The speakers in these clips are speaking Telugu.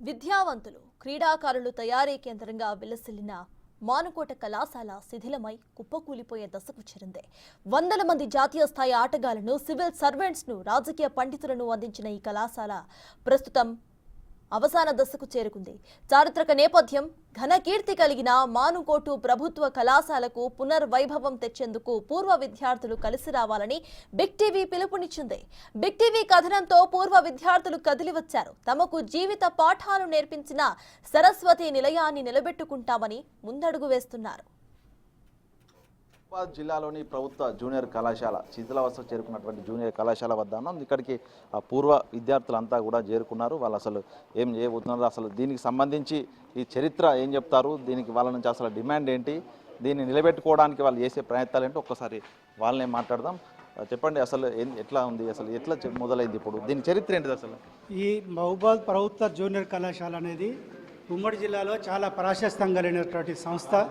విద్యావంతులు క్రీడాకారులు తయారీ కేంద్రంగా విలసిల్లిన మానుకోట కళాశాల శిథిలమై కుప్పకూలిపోయే దశకు చేరింది. వందల మంది జాతీయ స్థాయి ఆటగాళ్ళను సివిల్ సర్వెంట్స్ను రాజకీయ పండితులను అందించిన ఈ కళాశాల ప్రస్తుతం అవసాన దశకు చేరుకుంది. చారిత్రక నేపథ్యం ఘనకీర్తి కలిగిన మానుకోటు ప్రభుత్వ కళాశాలకు పునర్వైభవం తెచ్చేందుకు పూర్వ విద్యార్థులు కలిసి రావాలని బిగ్ టీవీ పిలుపునిచ్చింది. బిగ్ టీవీ కథనంతో పూర్వ విద్యార్థులు కదిలి వచ్చారు తమకు జీవిత పాఠాలు నేర్పించిన సరస్వతి నిలయాన్ని నిలబెట్టుకుంటామని ముందడుగు వేస్తున్నారు. హైదరాబాద్ జిల్లాలోని ప్రభుత్వ జూనియర్ కళాశాల శిథిలావస్థ చేరుకున్నటువంటి జూనియర్ కళాశాల వద్ద ఉన్నాం. ఇక్కడికి ఆ పూర్వ విద్యార్థులంతా కూడా చేరుకున్నారు. వాళ్ళు అసలు ఏం చేయబోతున్నారు? అసలు దీనికి సంబంధించి ఈ చరిత్ర ఏం చెప్తారు? దీనికి వాళ్ళ నుంచి అసలు డిమాండ్ ఏంటి? దీన్ని నిలబెట్టుకోవడానికి వాళ్ళు చేసే ప్రయత్నాలు ఏంటో? ఒక్కసారి వాళ్ళనే మాట్లాడదాం. చెప్పండి అసలు ఏం- ఎట్లా ఉంది? అసలు ఎట్లా మొదలైంది ఇప్పుడు? దీని చరిత్ర ఏంటిది అసలు? ఈ మహబాద్ ప్రభుత్వ జూనియర్ కళాశాల అనేది ఉమ్మడి జిల్లాలో చాలా ప్రాశస్తం కలిగినటువంటి సంస్థ.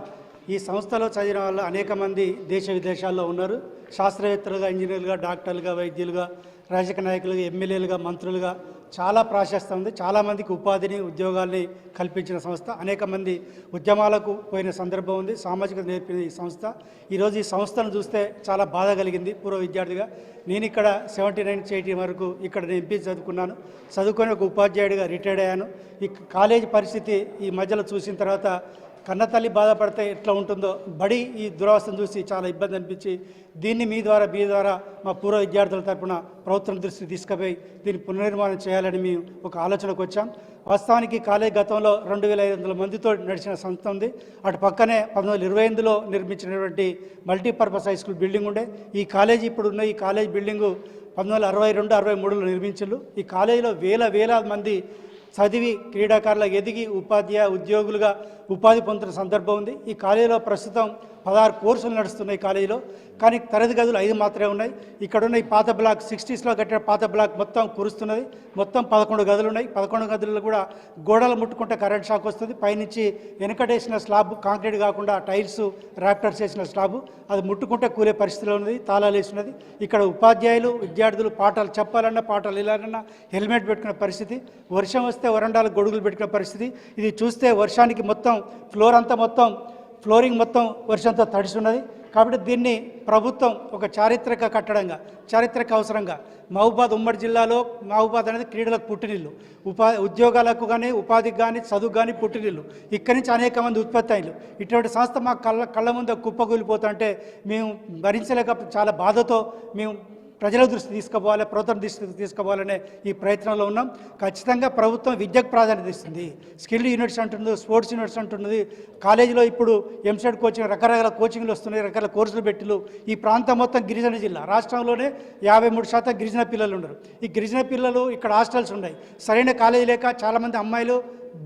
ఈ సంస్థలో చదివిన వాళ్ళు అనేక మంది దేశ విదేశాల్లో ఉన్నారు. శాస్త్రవేత్తలుగా ఇంజనీర్లుగా డాక్టర్లుగా వైద్యులుగా రాజకీయ నాయకులుగా ఎమ్మెల్యేలుగా మంత్రులుగా చాలా ప్రాశస్తం ఉంది. చాలామందికి ఉపాధిని ఉద్యోగాల్ని కల్పించిన సంస్థ. అనేక మంది ఉద్యమాలకు పోయిన సందర్భం ఉంది. సామాజిక నేర్పిన ఈ సంస్థ. ఈరోజు ఈ సంస్థను చూస్తే చాలా బాధ కలిగింది పూర్వ విద్యార్థిగా. నేను ఇక్కడ సెవెంటీ నైన్ ఎయిటీ వరకు ఇక్కడ నేను ఎంపీ చదువుకున్నాను. చదువుకొని ఒక ఉపాధ్యాయుడిగా రిటైర్డ్ అయ్యాను. ఈ కాలేజీ పరిస్థితి ఈ మధ్యలో చూసిన తర్వాత కన్నతల్లి బాధపడితే ఎట్లా ఉంటుందో బడి ఈ దురవస్థను చూసి చాలా ఇబ్బంది అనిపించి దీన్ని మీ ద్వారా మీ ద్వారా మా పూర్వ విద్యార్థుల తరపున ప్రభుత్వం దృష్టికి తీసుకుపోయి దీన్ని పునర్నిర్మాణం చేయాలని మేము ఒక ఆలోచనకు వచ్చాం. వాస్తవానికి కాలేజ్ గతంలో రెండు వేల ఐదు వందల మందితో నడిచిన సంస్థ ఉంది. అటు పక్కనే పంతొమ్మిది వందల ఇరవై ఎనిమిదిలో నిర్మించినటువంటి మల్టీపర్పస్ హై స్కూల్ బిల్డింగ్ ఉండే. ఈ కాలేజీ ఇప్పుడు ఉన్న ఈ కాలేజ్ బిల్డింగు పంతొమ్మిది వందల అరవై రెండు అరవై మూడులో నిర్మించారు ఈ కాలేజీలో వేల వేల మంది చదివి క్రీడాకారులకు ఎదిగి ఉపాధ్యాయ ఉద్యోగులుగా ఉపాధి పొందుతున్న సందర్భం ఉంది. ఈ కాలేజీలో ప్రస్తుతం పదహారు కోర్సులు నడుస్తున్నాయి కాలేజీలో. కానీ తరగతి గదులు ఐదు మాత్రమే ఉన్నాయి. ఇక్కడ ఉన్న ఈ పాత బ్లాక్ సిక్స్టీస్లో కట్టిన పాత బ్లాక్ మొత్తం కురుస్తున్నది. మొత్తం పదకొండు గదులు ఉన్నాయి. పదకొండు గదుల్లో కూడా గోడలు ముట్టుకుంటే కరెంట్ షాక్ వస్తుంది. పైనుంచి వెనకటేసిన స్లాబ్ కాంక్రీట్ కాకుండా టైల్స్ ర్యాప్టర్స్ వేసిన స్లాబ్. అది ముట్టుకుంటే కూలే పరిస్థితిలో ఉన్నది. తాళాలు వేసినది. ఇక్కడ ఉపాధ్యాయులు విద్యార్థులు పాఠాలు చెప్పాలన్నా పాఠాలు వెళ్ళాలన్నా హెల్మెట్ పెట్టుకునే పరిస్థితి. వర్షం వస్తే వరండాలు గొడుగులు పెట్టుకునే పరిస్థితి. ఇది చూస్తే వర్షానికి మొత్తం ఫ్లోర్ అంతా మొత్తం ఫ్లోరింగ్ మొత్తం వర్షంతో తడిసి ఉన్నది. కాబట్టి దీన్ని ప్రభుత్వం ఒక చారిత్రక కట్టడంగా చారిత్రక అవసరంగా మహబూబాద్ ఉమ్మడి జిల్లాలో మహబూబాద్ అనేది క్రీడలకు పుట్టినిల్లు. ఉపా ఉద్యోగాలకు కానీ ఉపాధికి కానీ చదువు కానీ పుట్టినిల్లు. ఇక్కడి నుంచి అనేక మంది ఉత్పత్తి అయ్యారు ఇటువంటి సంస్థ మా కళ్ళ కళ్ళ ముందు కుప్పకూలిపోతుంటే మేము భరించలేక చాలా బాధతో మేము ప్రజల దృష్టి తీసుకుపోవాలి ప్రభుత్వం దృష్టికి తీసుకుపోవాలనే ఈ ప్రయత్నంలో ఉన్నాం. ఖచ్చితంగా ప్రభుత్వం విద్యకు ప్రాధాన్యత ఇస్తుంది. స్కిల్ యూనిట్స్ అంటున్నది స్పోర్ట్స్ యూనిట్స్ అంటున్నది. కాలేజీలో ఇప్పుడు ఎంసెట్ కోచింగ్ రకరకాల కోచింగ్లు వస్తున్నాయి రకరకాల కోర్సులు పెట్టిలు. ఈ ప్రాంతం మొత్తం గిరిజన జిల్లా. రాష్ట్రంలోనే యాభై మూడు శాతం గిరిజన పిల్లలు ఉన్నారు. ఈ గిరిజన పిల్లలు ఇక్కడ హాస్టల్స్ ఉన్నాయి. సరైన కాలేజీ లేక చాలామంది అమ్మాయిలు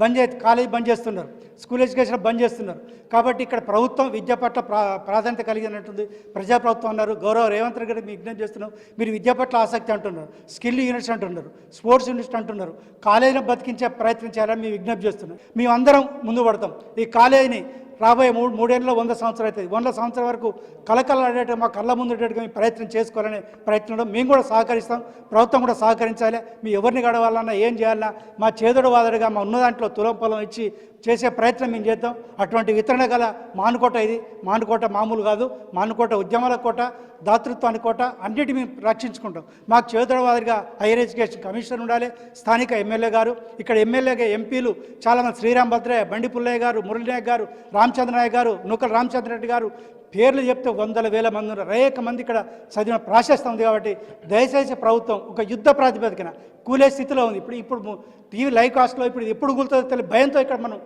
బంద్ కాలేజీ బంద్ చేస్తున్నారు. స్కూల్ ఎడ్యుకేషన్ బంద్ చేస్తున్నారు. కాబట్టి ఇక్కడ ప్రభుత్వం విద్య పట్ల ప్రా ప్రాధాన్యత కలిగినట్టుంది ప్రజాప్రభుత్వం అన్నారు గౌరవ రేవంత్ రెడ్డి మీ విజ్ఞప్తి చేస్తున్నాం. మీరు విద్య పట్ల ఆసక్తి అంటున్నారు. స్కిల్ యూనిట్స్ అంటున్నారు. స్పోర్ట్స్ యూనిట్స్ అంటున్నారు. కాలేజీని బతికించే ప్రయత్నం చేయాలని మేము విజ్ఞప్తి చేస్తున్నాం. మేము అందరం ముందు పడతాం. ఈ కాలేజీని రాబోయే మూడు మూడేళ్ళలో వంద సంవత్సరం అవుతుంది. వంద సంవత్సరం వరకు కలకలాడేట మా కళ్ళ ముందు ఉండేటట్టుగా మేము ప్రయత్నం చేసుకోవాలనే ప్రయత్నంలో మేము కూడా సహకరిస్తాం. ప్రభుత్వం కూడా సహకరించాలి. మీ ఎవరిని గడవాలన్నా ఏం చేయాలన్నా మా చేదుడు వాదడుగా మా ఉన్న దాంట్లో తులం పొలం ఇచ్చి చేసే ప్రయత్నం మేము చేద్దాం? అటువంటి వితరణ గల మానుకోట ఇది. మానుకోట మామూలు కాదు. మానుకోట ఉద్యమాల కోట దాతృత్వాన్ని కోట అన్నిటి మేము రక్షించుకుంటాం. మాకు చేదోడవాదిగా హైయర్ ఎడ్యుకేషన్ కమిషనర్ ఉండాలి స్థానిక ఎమ్మెల్యే గారు. ఇక్కడ ఎమ్మెల్యేగా ఎంపీలు చాలామంది శ్రీరామ్ భద్రయ్య బండి పుల్లయ్య గారు మురళీనాయక్ గారు రామచంద్రనాయక్ గారు నూకల రామచంద్ర రెడ్డి గారు పేర్లు చెప్తే వందల వేల మంది ఉన్నారు. అనేక మంది ఇక్కడ చదివిన ప్రాశస్తం ఉంది కాబట్టి దయచేసి ప్రభుత్వం ఒక యుద్ధ ప్రాతిపదికన కూలే స్థితిలో ఉంది. ఇప్పుడు ఇప్పుడు టీవీ లైవ్ కాస్ట్లో ఇప్పుడు ఇది ఎప్పుడు కూలుతుందో తెలియదు. భయంతో ఇక్కడ మనం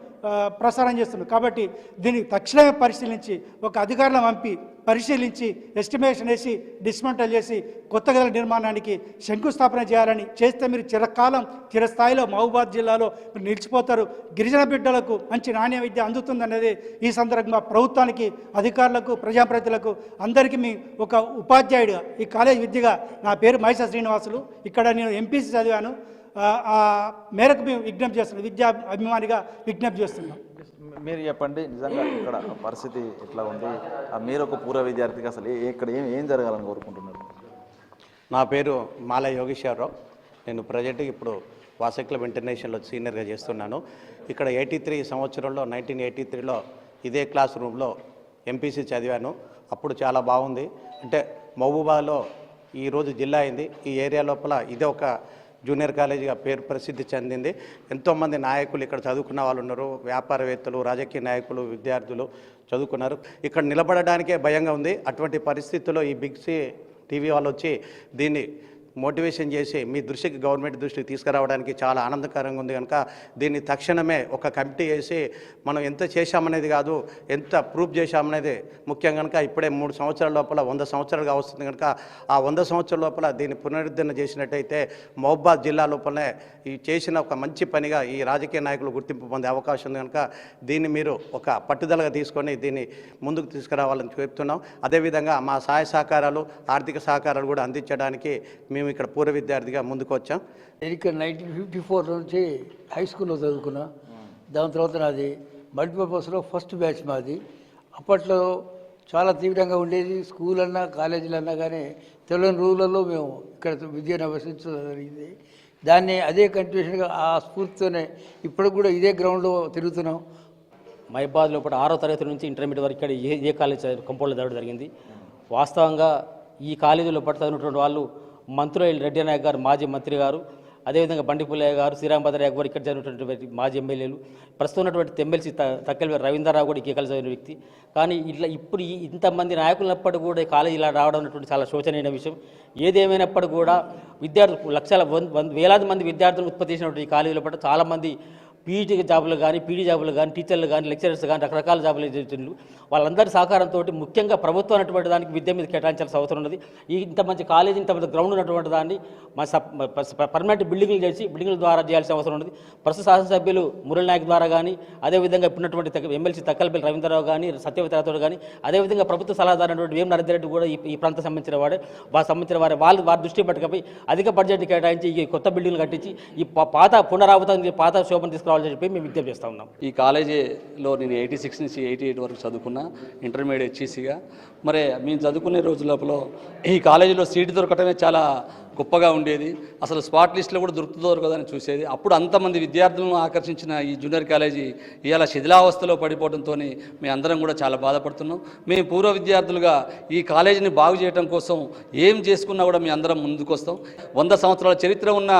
ప్రసారం చేస్తున్నాం కాబట్టి దీన్ని తక్షణమే పరిశీలించి ఒక అధికారులను పంపి పరిశీలించి ఎస్టిమేషన్ వేసి డిస్మెంటల్ చేసి కొత్త గదుల నిర్మాణానికి శంకుస్థాపన చేయాలని చేస్తే మీరు చిరకాలం చిరస్థాయిలో మహబూబాద్ జిల్లాలో మీరు నిలిచిపోతారు. గిరిజన బిడ్డలకు మంచి నాణ్య విద్య అందుతుందనేది ఈ సందర్భంగా ప్రభుత్వానికి అధికారులకు ప్రజాప్రతినిధులకు అందరికీ మీ ఒక ఉపాధ్యాయుడిగా ఈ కాలేజ్ విద్యగా నా పేరు మహేశ శ్రీనివాసులు. ఇక్కడ నేను ఎంపీసీ చదివాను. ఆ, ఆ మేరకు మేము విజ్ఞప్తి చేస్తున్నాం. విద్యా అభిమానిగా విజ్ఞప్తి చేస్తున్నాం. మీరు చెప్పండి నిజంగా ఇక్కడ పరిస్థితి ఎట్లా ఉంది? ఆ మీరు ఒక పూర్వ విద్యార్థికి అసలు ఏ- ఇక్కడ ఏం ఏం జరగాలని కోరుకుంటున్నారు? నా పేరు మాల యోగేశ్వరరావు. నేను ప్రజెంట్ ఇప్పుడు వాసవి క్లబ్ ఇంటర్నేషనల్లో సీనియర్గా చేస్తున్నాను. ఇక్కడ ఎయిటీ త్రీ సంవత్సరంలో నైన్టీన్ ఎయిటీ త్రీలో ఇదే క్లాస్ రూమ్లో ఎంపీసీ చదివాను. అప్పుడు చాలా బాగుంది. అంటే మహబూబాలో ఈరోజు జిల్లా అయింది. ఈ ఏరియా లోపల ఇదే ఒక జూనియర్ కాలేజీగా పేరు ప్రసిద్ధి చెందింది. ఎంతోమంది నాయకులు ఇక్కడ చదువుకున్న వాళ్ళు ఉన్నారు. వ్యాపారవేత్తలు రాజకీయ నాయకులు విద్యార్థులు చదువుకున్నారు. ఇక్కడ నిలబడడానికే భయంగా ఉంది. అటువంటి పరిస్థితుల్లో ఈ బిగ్ సి టీవీ వాళ్ళు వచ్చి దీన్ని మోటివేషన్ చేసి మీ దృష్టికి గవర్నమెంట్ దృష్టికి తీసుకురావడానికి చాలా ఆనందకరంగా ఉంది కనుక దీన్ని తక్షణమే ఒక కమిటీ వేసి మనం ఎంత చేశామనేది కాదు ఎంత ప్రూఫ్ చేశామనేది ముఖ్యం కనుక ఇప్పుడే మూడు సంవత్సరాల లోపల వంద సంవత్సరాలుగా వస్తుంది కనుక ఆ వంద సంవత్సరాల లోపల దీన్ని పునరుద్ధరణ చేసినట్టయితే మహబాద్ జిల్లా లోపలనే ఈ చేసిన ఒక మంచి పనిగా ఈ రాజకీయ నాయకులు గుర్తింపు పొందే అవకాశం ఉంది కనుక దీన్ని మీరు ఒక పట్టుదలగా తీసుకొని దీన్ని ముందుకు తీసుకురావాలని చెప్తున్నాం. అదేవిధంగా మా సహాయ సహకారాలు ఆర్థిక సహకారాలు కూడా అందించడానికి మేము ఇక్కడ పూర్వ విద్యార్థిగా ముందుకు వచ్చాం నేను ఇక్కడ నైన్టీన్ ఫిఫ్టీ ఫోర్ నుంచి హై స్కూల్లో చదువుకున్నా. దాని తర్వాత నాది మల్టీపర్పస్లో ఫస్ట్ బ్యాచ్ మాది. అప్పట్లో చాలా తీవ్రంగా ఉండేది. స్కూల్ అన్నా కాలేజీలు అన్నా కానీ తెలియని రోజులలో మేము ఇక్కడ విద్యను అభ్యసించడం జరిగింది. దాన్ని అదే కంటిన్యూషన్గా ఆ స్ఫూర్తితోనే ఇప్పుడు కూడా ఇదే గ్రౌండ్లో తిరుగుతున్నాం. మైబాద్ లోపల ఆరో తరగతి నుంచి ఇంటర్మీడియట్ వరకు ఇక్కడ ఏ ఏ కాలేజ్ కంపౌండ్లో చదవడం జరిగింది. వాస్తవంగా ఈ కాలేజీలో పట్టు చదివినటువంటి వాళ్ళు మంత్రులు రెడ్డి నాయక్ గారు మాజీ మంత్రి గారు అదేవిధంగా బండి పుల్లయ్య గారు శ్రీరామభద్రయ్య గారు ఇక్కడ జరిగినటువంటి మాజీ ఎమ్మెల్యేలు ప్రస్తుతం ఉన్నటువంటి ఎమ్మెల్సీ తక్కల రవీంద్రరావు కూడా ఈ చదివిన వ్యక్తి. కానీ ఇట్లా ఇప్పుడు ఇంతమంది నాయకులప్పటికీ కూడా కాలేజీ ఇలా రావడం అనేటువంటి చాలా శోచనీయమైన విషయం. ఏదేమైనప్పటికీ కూడా విద్యార్థులు లక్షల వంద- వేలాది మంది విద్యార్థులు ఉత్పత్తి చేసినటువంటి కాలేజీలో పట్ల చాలామంది పీజీ జాబులు కానీ పీడీ జాబులు కానీ టీచర్లు కానీ లెక్చరర్స్ కానీ రకరకాల జాబులు చేస్తున్నారు వాళ్ళందరి సహకారంతో ముఖ్యంగా ప్రభుత్వం అనేటువంటి దానికి విద్య మీద కేటాయించాల్సిన అవసరం ఉన్నది. ఈ ఇంత మంచి కాలేజీ ఇంత మంచి గ్రౌండ్ ఉన్నటువంటి దాన్ని మా పర్మనెంట్ బిల్డింగ్లు చేసి బిల్డింగ్ల ద్వారా చేయాల్సిన అవసరం ఉన్నది. ప్రస్తుత శాసనసభ్యులు మురళి నాయక్ ద్వారా కానీ అదేవిధంగా ఇప్పుడున్నటువంటి ఎమ్మెల్సీ తక్కలపల్లి రవీంద్రరావు కానీ సత్యవతి కానీ అదేవిధంగా ప్రభుత్వ సలహాదారు అయినటువంటి వేం నరేంద్ర రెడ్డి కూడా ఈ ప్రాంతం సంబంధించిన వాడే. వారు సంబంధించిన వారి. వాళ్ళు వారి దృష్టి పట్టుకపోయి అధిక బడ్జెట్ కేటాయించి ఈ కొత్త బిల్డింగ్లు కట్టించి ఈ పాత పునరావృతం పాత శోభను తీసుకురావాలని చెప్పి మేము విజ్ఞప్తి చేస్తూ ఉన్నాం. ఈ కాలేజీలో నేను ఎయిటీ సిక్స్ నుంచి ఎయిటీ ఎయిట్ వరకు చదువుకున్నా ఇంటర్మీడియట్ చేసిగా మరి మేము చదువుకునే రోజు లోపల ఈ కాలేజీలో సీటు దొరకటమే చాలా గొప్పగా ఉండేది. అసలు స్పాట్ లిస్ట్లో కూడా దొరుకుతుందో దొరకదని చూసేది. అప్పుడు అంతమంది విద్యార్థులను ఆకర్షించిన ఈ జూనియర్ కాలేజీ ఇవాళ శిథిలావస్థలో పడిపోవడంతో మేము అందరం కూడా చాలా బాధపడుతున్నాం. మేము పూర్వ విద్యార్థులుగా ఈ కాలేజీని బాగు చేయడం కోసం ఏం చేసుకున్నా కూడా మేము అందరం ముందుకు వస్తాం వంద సంవత్సరాల చరిత్ర ఉన్న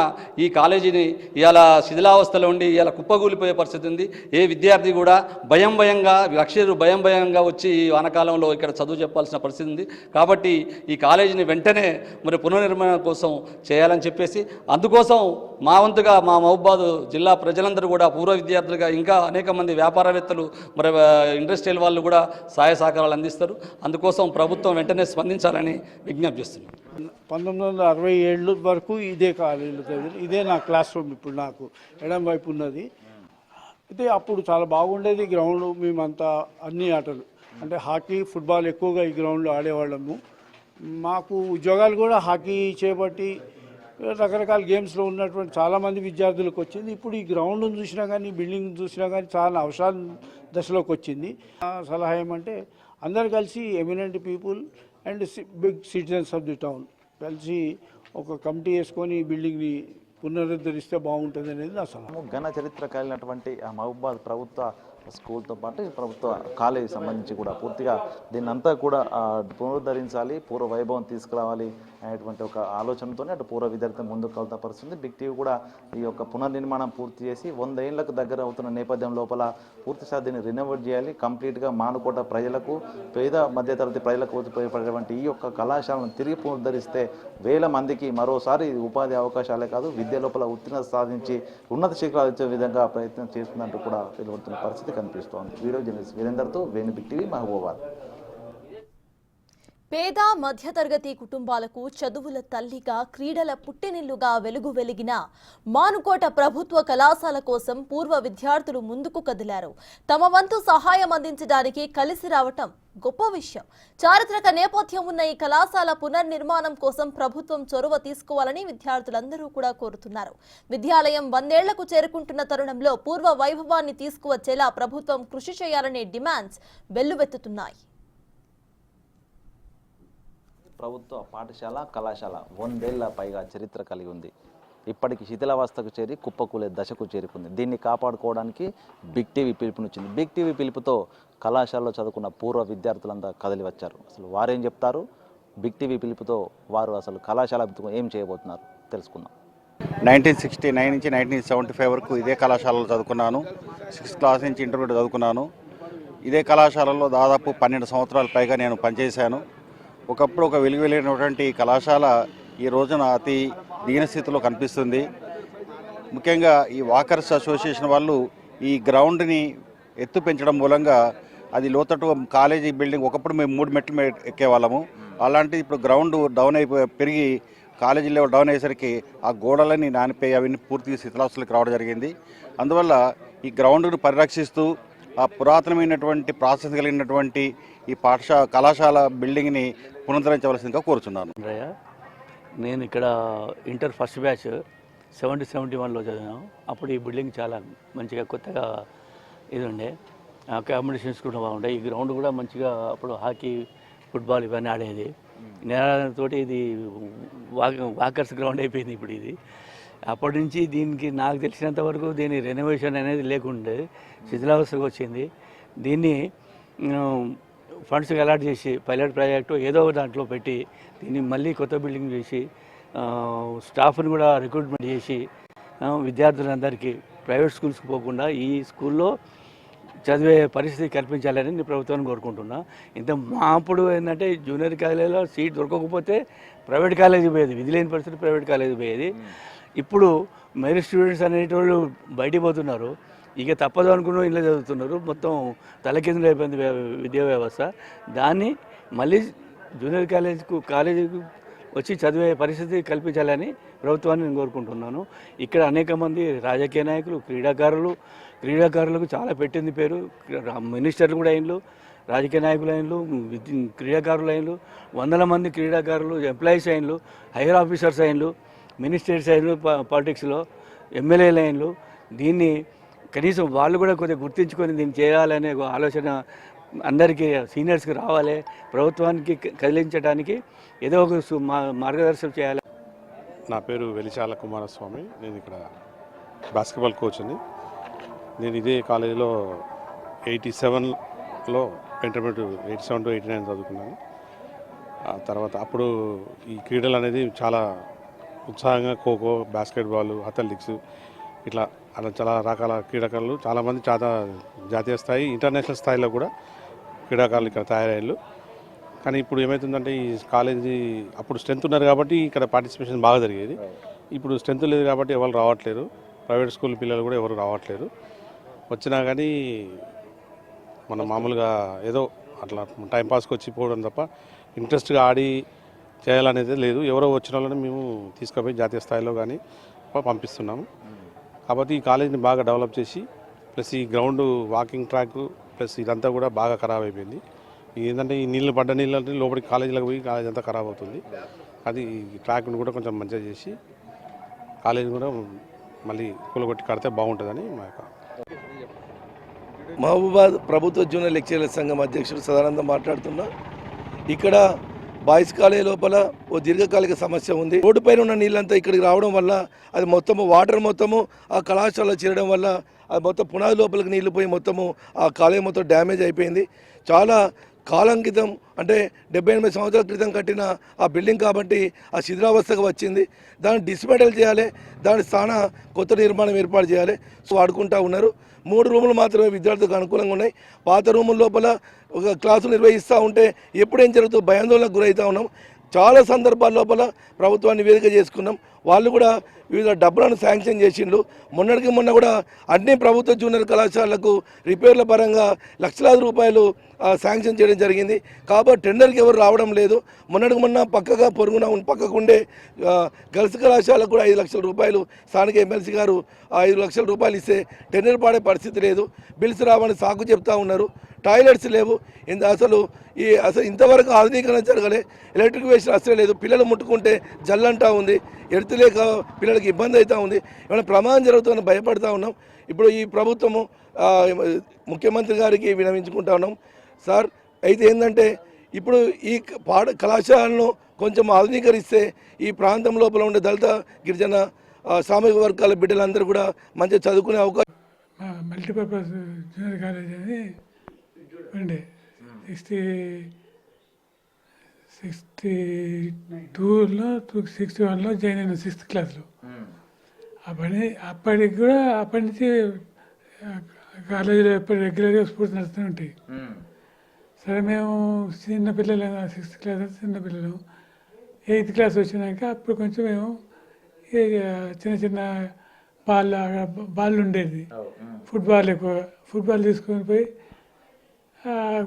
ఈ కాలేజీని ఇవాళ శిథిలావస్థలో ఉండి ఇవాళ కుప్పగూలిపోయే పరిస్థితి ఉంది. ఏ విద్యార్థి కూడా భయం భయంగా లక్షలు భయం భయంగా వచ్చి ఈ వానకాలంలో ఇక్కడ చదువు చెప్పాల్సిన పరిస్థితి ఉంది. కాబట్టి ఈ కాలేజీని వెంటనే మరి పునర్నిర్మాణం కోసం చేయాలని చెప్పేసి అందుకోసం మా వంతుగా మా మహబాద్ జిల్లా ప్రజలందరూ కూడా పూర్వ విద్యార్థులుగా ఇంకా అనేక మంది వ్యాపారవేత్తలు మరి ఇండస్ట్రియల్ వాళ్ళు కూడా సహాయ సహకారాలు అందిస్తారు. అందుకోసం ప్రభుత్వం వెంటనే స్పందించాలని విజ్ఞప్తి చేస్తున్నాం. పంతొమ్మిది వందల అరవై ఏళ్ళు వరకు ఇదే కాలేజీలో ఇదే నా క్లాస్ రూమ్ ఇప్పుడు నాకు ఎడం వైపు ఉన్నది. అయితే అప్పుడు చాలా బాగుండేది గ్రౌండ్ మేమంతా అన్ని ఆటలు అంటే హాకీ ఫుట్బాల్ ఎక్కువగా ఈ గ్రౌండ్లో ఆడేవాళ్ళము. మాకు ఉద్యోగాలు కూడా హాకీ చేపట్టి రకరకాల గేమ్స్లో ఉన్నటువంటి చాలామంది విద్యార్థులకు వచ్చింది. ఇప్పుడు ఈ గ్రౌండ్ను చూసినా కానీ బిల్డింగ్ చూసినా కానీ చాలా అవసరాల దశలోకి వచ్చింది. సలహా ఏమంటే అందరు కలిసి eminent people and big citizens of the town కలిసి ఒక కమిటీ వేసుకొని బిల్డింగ్ని పునరుద్ధరిస్తే బాగుంటుంది అనేది నా సలహా. ఘన చరిత్ర కలిగినటువంటి మహబూబాద్ ప్రభుత్వ స్కూల్తో పాటు ప్రభుత్వ కాలేజీ సంబంధించి కూడా పూర్తిగా దీన్నంతా కూడా పునరుద్ధరించాలి పూర్వ వైభవం తీసుకురావాలి అనేటువంటి ఒక ఆలోచనతోనే అటు పూర్వ విద్యార్థి ముందుకు వెళ్తా పరిస్థితుంది. బిగ్ టీవీ కూడా ఈ యొక్క పునర్నిర్మాణం పూర్తి చేసి వంద ఏళ్ళకు దగ్గర అవుతున్న నేపథ్యం లోపల పూర్తి సాధిని దీన్ని చేయాలి కంప్లీట్గా మానుకోట ప్రజలకు పేద మధ్యతరగతి ప్రజలకు ఉపయోగపడేటువంటి ఈ యొక్క కళాశాలను తిరిగి పునరుద్ధరిస్తే వేల మందికి మరోసారి ఉపాధి అవకాశాలే కాదు విద్య లోపల ఉత్తీర్ణత సాధించి ఉన్నత శిఖరాలు ఇచ్చే విధంగా ప్రయత్నం చేస్తున్నట్టు కూడా వెలువడుతున్న పరిస్థితి కనిపిస్తోంది. వీడియో జర్నలిస్ట్ వీరేందర్తో వేణు బిగ్ టీవీ మహబూబాద్ పేద మధ్యతరగతి కుటుంబాలకు చదువుల తల్లిగా క్రీడల పుట్టినిల్లుగా వెలుగు వెలిగిన మానుకోట ప్రభుత్వ కళాశాల కోసం పూర్వ విద్యార్థులు ముందుకు కదిలారు. తమ వంతు సహాయం అందించడానికి కలిసి రావటం గొప్ప విషయం. చారిత్రక నేపథ్యం ఉన్న ఈ కళాశాల పునర్నిర్మాణం కోసం ప్రభుత్వం చొరవ తీసుకోవాలని విద్యార్థులందరూ కూడా కోరుతున్నారు. విద్యాలయం వందేళ్ళకు చేరుకుంటున్న తరుణంలో పూర్వ వైభవాన్ని తీసుకువచ్చేలా ప్రభుత్వం కృషి చేయాలనే డిమాండ్స్ వెల్లువెత్తుతున్నాయి. ప్రభుత్వ పాఠశాల కళాశాల వందేళ్ళ పైగా చరిత్ర కలిగి ఉంది. ఇప్పటికి శిథిలావస్థకు చేరి కుప్పకూలే దశకు చేరుకుంది. దీన్ని కాపాడుకోవడానికి బిగ్ టీవీ పిలుపునిచ్చింది. బిగ్ టీవీ పిలుపుతో కళాశాలలో చదువుకున్న పూర్వ విద్యార్థులంతా కదిలి వచ్చారు అసలు వారేం చెప్తారు? బిగ్ టీవీ పిలుపుతో వారు అసలు కళాశాల ఏం చేయబోతున్నారు? తెలుసుకుందాం. నైన్టీన్ సిక్స్టీ నైన్ నుంచి నైన్టీన్ సెవెంటీ ఫైవ్ వరకు ఇదే కళాశాలలో చదువుకున్నాను. సిక్స్త్ క్లాస్ నుంచి ఇంటర్మీడియట్ చదువుకున్నాను. ఇదే కళాశాలలో దాదాపు పన్నెండు సంవత్సరాల పైగా నేను పనిచేశాను. ఒకప్పుడు ఒక వెలుగు వెలిగినటువంటి కళాశాల ఈ రోజున అతి దీనస్థితిలో కనిపిస్తుంది. ముఖ్యంగా ఈ వాకర్స్ అసోసియేషన్ వాళ్ళు ఈ గ్రౌండ్ని ఎత్తు పెంచడం మూలంగా అది లోతట్టు కాలేజీ బిల్డింగ్ ఒకప్పుడు మేము మూడు మెట్లు ఎక్కేవాళ్ళము. అలాంటిది ఇప్పుడు గ్రౌండ్ డౌన్ అయిపోయి పెరిగి కాలేజీ లెవెల్ డౌన్ అయ్యేసరికి ఆ గోడలని నానిపోయి అవన్నీ పూర్తిగా శిథిలాస్తులకు రావడం జరిగింది. అందువల్ల ఈ గ్రౌండ్ను పరిరక్షిస్తూ పురాతనమైనటువంటి ప్రాసెస్ కలిగినటువంటి ఈ పాఠశాల కళాశాల బిల్డింగ్ని పునరుద్ధరించవలసిందిగా కోరుచున్నాను. నేను ఇక్కడ inter first batch seventy seventy వన్లో చదివాను. అప్పుడు ఈ బిల్డింగ్ చాలా మంచిగా కొత్తగా ఇది ఉండే. అకామిడేషన్స్ కూడా బాగుండే ఈ గ్రౌండ్ కూడా మంచిగా అప్పుడు హాకీ ఫుట్బాల్ ఇవన్నీ ఆడేది. నేలతోటి ఇది వాక్ వాకర్స్ గ్రౌండ్ అయిపోయింది ఇప్పుడు ఇది. అప్పటి నుంచి దీనికి నాకు తెలిసినంత వరకు దీని రెనోవేషన్ అనేది లేకుండే శిథిలావస్థకు వచ్చింది. దీన్ని ఫండ్స్కి అలాట్ చేసి పైలట్ ప్రాజెక్టు ఏదో ఒక దాంట్లో పెట్టి దీన్ని మళ్ళీ కొత్త బిల్డింగ్ చేసి స్టాఫ్ని కూడా రిక్రూట్మెంట్ చేసి విద్యార్థులందరికీ ప్రైవేట్ స్కూల్స్కి పోకుండా ఈ స్కూల్లో చదివే పరిస్థితి కల్పించాలని నేను ప్రభుత్వాన్ని కోరుకుంటున్నా. ఇంత మా అప్పుడు ఏంటంటే జూనియర్ కాలేజీలో సీట్ దొరకకపోతే ప్రైవేట్ కాలేజీ పోయేది. విధి లేని పరిస్థితి ప్రైవేట్ కాలేజీ పోయేది. ఇప్పుడు మెరిట్ స్టూడెంట్స్ అనేటోళ్ళు బయటికి పోతున్నారు. ఇక తప్పదు అనుకున్న ఇంట్లో చదువుతున్నారు. మొత్తం తలకిందులు అయిపోయింది విద్యా వ్యవస్థ. దాన్ని మళ్ళీ జూనియర్ కాలేజీకు కాలేజీకి వచ్చి చదివే పరిస్థితి కల్పించాలని ప్రభుత్వాన్ని నేను కోరుకుంటున్నాను. ఇక్కడ అనేక మంది రాజకీయ నాయకులు క్రీడాకారులు క్రీడాకారులకు చాలా పెట్టింది పేరు. మినిస్టర్లు కూడా అయినలు రాజకీయ నాయకులు అయినలు విద్య- క్రీడాకారులు అయినలు వందల మంది క్రీడాకారులు ఎంప్లాయీస్ అయినలు హైయర్ ఆఫీసర్స్ అయినలు మినిస్టర్స్ అయినలు పాలిటిక్స్లో ఎమ్మెల్యే లైన్లు దీన్ని కనీసం వాళ్ళు కూడా కొద్దిగా గుర్తించుకొని దీన్ని చేయాలనే ఒక ఆలోచన అందరికీ సీనియర్స్కి రావాలి. ప్రభుత్వానికి కదిలించడానికి ఏదో ఒక సు- మా- మార్గదర్శనం చేయాలి. నా పేరు వెలిచాల కుమారస్వామి. నేను ఇక్కడ బాస్కెట్బాల్ కోచ్ని నేను ఇదే కాలేజీలో ఎయిటీ సెవెన్లో intermediate eighty seven to eighty nine చదువుకున్నాను. తర్వాత అప్పుడు ఈ క్రీడలు అనేది చాలా ఉత్సాహంగా ఖోఖో బాస్కెట్బాల్ అథ్లెటిక్స్ ఇట్లా అలా చాలా రకాల క్రీడాకారులు చాలామంది చాలా జాతీయ స్థాయి ఇంటర్నేషనల్ స్థాయిలో కూడా క్రీడాకారులు ఇక్కడ తయారయ్యారు. కానీ ఇప్పుడు ఏమవుతుందంటే ఈ కాలేజీ అప్పుడు స్ట్రెంత్ ఉన్నారు కాబట్టి ఇక్కడ పార్టిసిపేషన్ బాగా జరిగేది. ఇప్పుడు స్ట్రెంత్ లేదు కాబట్టి ఎవరు రావట్లేరు. ప్రైవేట్ స్కూల్ పిల్లలు కూడా ఎవరు రావట్లేరు. వచ్చినా కానీ మనం మామూలుగా ఏదో అట్లా టైంపాస్కి వచ్చి పోవడం తప్ప ఇంట్రెస్ట్గా ఆడి చేయాలనేది లేదు. ఎవరో వచ్చిన వాళ్ళని మేము తీసుకుపోయి జాతీయ స్థాయిలో కానీ పంపిస్తున్నాము. కాబట్టి ఈ కాలేజీని బాగా డెవలప్ చేసి ప్లస్ ఈ గ్రౌండ్ వాకింగ్ ట్రాక్ ప్లస్ ఇదంతా కూడా బాగా ఖరాబ్ అయిపోయింది. ఏంటంటే ఈ నీళ్ళు పడ్డ నీళ్ళు అంటే లోపలికి కాలేజీలకు పోయి కాలేజ్ అంతా ఖరాబ్ అవుతుంది. అది ఈ ట్రాక్ను కూడా కొంచెం మంచిగా చేసి కాలేజీ కూడా మళ్ళీ కూలగొట్టి కడితే బాగుంటుందని మా యొక్క మహబూబాద్ ప్రభుత్వ జూనియర్ లెక్చరర్ల సంఘం అధ్యక్షుడు సదానందం మాట్లాడుతున్నా. ఇక్కడ బాయ్స్ కాలేజ్ లోపల ఓ దీర్ఘకాలిక సమస్య ఉంది. రోడ్డు పైన ఉన్న నీళ్ళంతా ఇక్కడికి రావడం వల్ల అది మొత్తము వాటర్ మొత్తము ఆ కళాశాలలో చేరడం వల్ల అది మొత్తం పునాది లోపలికి నీళ్ళు పోయి మొత్తము ఆ కాలేజ్ మొత్తం డ్యామేజ్ అయిపోయింది. చాలా కాలం క్రితం అంటే డెబ్బై ఎనిమిది సంవత్సరాల క్రితం కట్టిన ఆ బిల్డింగ్ కాబట్టి ఆ శిథిలావస్థకు వచ్చింది. దాన్ని డిస్మెంటల్ చేయాలి దాని స్థాన కొత్త నిర్మాణం ఏర్పాటు చేయాలి. సో వాడుకుంటా ఉన్నారు. మూడు రూములు మాత్రమే విద్యార్థులకు అనుకూలంగా ఉన్నాయి. పాత రూముల లోపల ఒక క్లాసులు నిర్వహిస్తూ ఉంటే ఎప్పుడేం జరుగుతుందో భయాందోళనకు గురవుతూ ఉన్నాం. చాలా సందర్భాల లోపల ప్రభుత్వాన్ని వేదిక చేసుకున్నాం. వాళ్ళు కూడా వివిధ డబ్బులను శాంక్షన్ చేసిండ్రు. మొన్నటికి మొన్న కూడా అన్ని ప్రభుత్వ జూనియర్ కళాశాలలకు రిపేర్ల పరంగా లక్షలాది రూపాయలు శాంక్షన్ చేయడం జరిగింది. కాబట్టి టెండర్కి ఎవరు రావడం లేదు. మొన్నటికి మొన్న పక్కగా పొరుగున పక్కకుండే పక్కకు ఉండే గర్ల్స్ కళాశాలకు కూడా ఐదు లక్షల రూపాయలు స్థానిక ఎమ్మెల్సీ గారు ఐదు లక్షల రూపాయలు ఇస్తే టెండర్ పాడే పరిస్థితి లేదు. బిల్స్ రావని సాకు చెప్తా ఉన్నారు. టాయిలెట్స్ లేవు. ఇంత అసలు ఈ అసలు ఇంతవరకు ఆధునీకరణ జరగలే. ఎలక్ట్రిక్ వేసిన అసలే లేదు. పిల్లలు ముట్టుకుంటే జల్లంటా ఉంది. ఎడతలేక పిల్లలకి ఇబ్బంది అవుతూ ఉంది. ఏమైనా ప్రమాదం జరుగుతుందని భయపడతా ఉన్నాం. ఇప్పుడు ఈ ప్రభుత్వము ముఖ్యమంత్రి గారికి వినవించుకుంటా ఉన్నాం. సార్ అయితే ఏంటంటే ఇప్పుడు ఈ క- పాఠ కళాశాలను కొంచెం ఆధునీకరిస్తే ఈ ప్రాంతం లోపల ఉండే దళిత గిరిజన ఆ, సామాజిక వర్గాల బిడ్డలందరూ కూడా మంచిగా చదువుకునే అవకాశం మల్టీపర్పస్ జూనియర్ కాలేజ్ అని ఉండే. సిక్స్టీ సిక్స్టీ టూలో సిక్స్టీ వన్లో జాయిన్ అయిన సిక్స్త్ క్లాస్లో అప్పటి అప్పటికి కూడా అప్పటి నుంచి కాలేజీలో ఎప్పుడు రెగ్యులర్గా స్పోర్ట్స్ నడుస్తూ ఉంటాయి. సరే మేము చిన్న పిల్లలు సిక్స్త్ క్లాస్ చిన్న పిల్లలు. ఎయిత్ క్లాస్ వచ్చినాక అప్పుడు కొంచెం మేము చిన్న చిన్న బాల్ బాల్ ఉండేది. ఫుట్బాల్ ఎక్కువ ఫుట్బాల్ తీసుకొని పోయి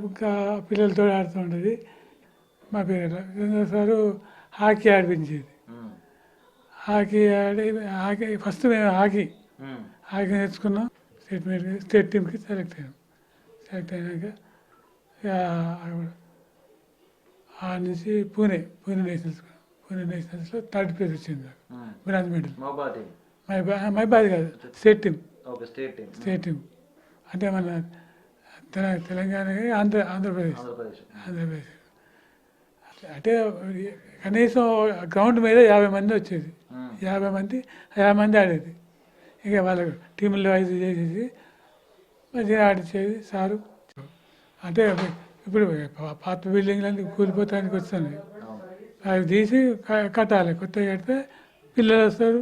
ఇంకా పిల్లలతో ఆడుతూ ఉండేది. మా పిల్లలు సారు హాకీ ఆడిపించేది హాకీ ఆడి హాకీ ఫస్ట్ మేము హాకీ. హాకీ నేర్చుకున్నాం. స్టేట్ మీద స్టేట్ టీమ్కి సెలెక్ట్ అయ్యాం. సెలెక్ట్ అయినాక ఆ నుంచి పూణే పూణే నేషనల్స్ పూణే నేషనల్స్లో థర్డ్ ప్లేస్ వచ్చింది బ్రాంజ్ మెడల్. మై బా మై బాధ కాదు state team. Okay state team. అంటే మన తెల- తెలంగాణ ఆంధ్ర ఆంధ్రప్రదేశ్. ఆంధ్రప్రదేశ్. అంటే కనీసం గ్రౌండ్ మీద యాభై మంది వచ్చేది. యాభై మంది యాభై మంది ఆడేది. ఇక వాళ్ళకు టీములు వైజ్ చేసేసి మంచిగా ఆడిచ్చేది సారు. అంటే ఇప్పుడు పాత బిల్డింగ్లన్నీ కూలిపోతానికి వస్తుంది అవి తీసి కట్టాలి. కొత్తగా కడితే పిల్లలు వస్తారు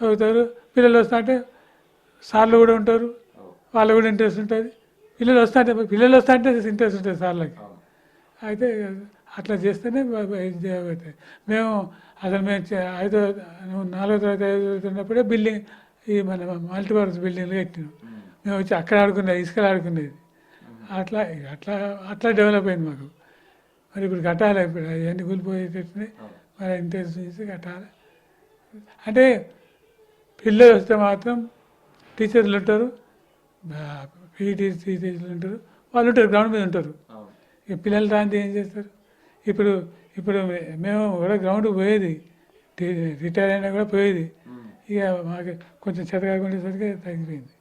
చదువుతారు. పిల్లలు వస్తా అంటే సార్లు కూడా ఉంటారు. వాళ్ళు కూడా ఇంట్రెస్ట్ ఉంటుంది. పిల్లలు వస్తా అంటే పిల్లలు వస్తా అంటే ఇంట్రెస్ట్ ఉంటుంది సార్లకి. అయితే అట్లా చేస్తేనే అవుతాయి మేము అసలు మేము ఐదో నాలుగో తరగతి ఐదో తరగతి ఉన్నప్పుడే బిల్డింగ్ ఈ మన మల్టీపర్పస్ బిల్డింగ్లు కట్టినాం. మేము. వచ్చి అక్కడ ఆడుకునేది ఇసుకలు ఆడుకునేది. అట్లా అట్లా అట్లా డెవలప్ అయింది మాకు. మరి ఇప్పుడు కట్టాలి ఇప్పుడు అవన్నీ కూలిపోయేటట్టునే మరి ఇంట్రెస్ట్ చేసి కట్టాలి. అంటే పిల్లలు వస్తే మాత్రం టీచర్లు ఉంటారు పీటీ టీచర్లు ఉంటారు వాళ్ళు ఉంటారు గ్రౌండ్ మీద ఉంటారు. ఇక పిల్లలు రాంది ఏం చేస్తారు? ఇప్పుడు ఇప్పుడు మేము కూడా గ్రౌండ్కి పోయేది. రిటైర్ అయినా కూడా పోయేది. ఇక మాకు కొంచెం చెత్త కాకుండా తగ్గిపోయింది.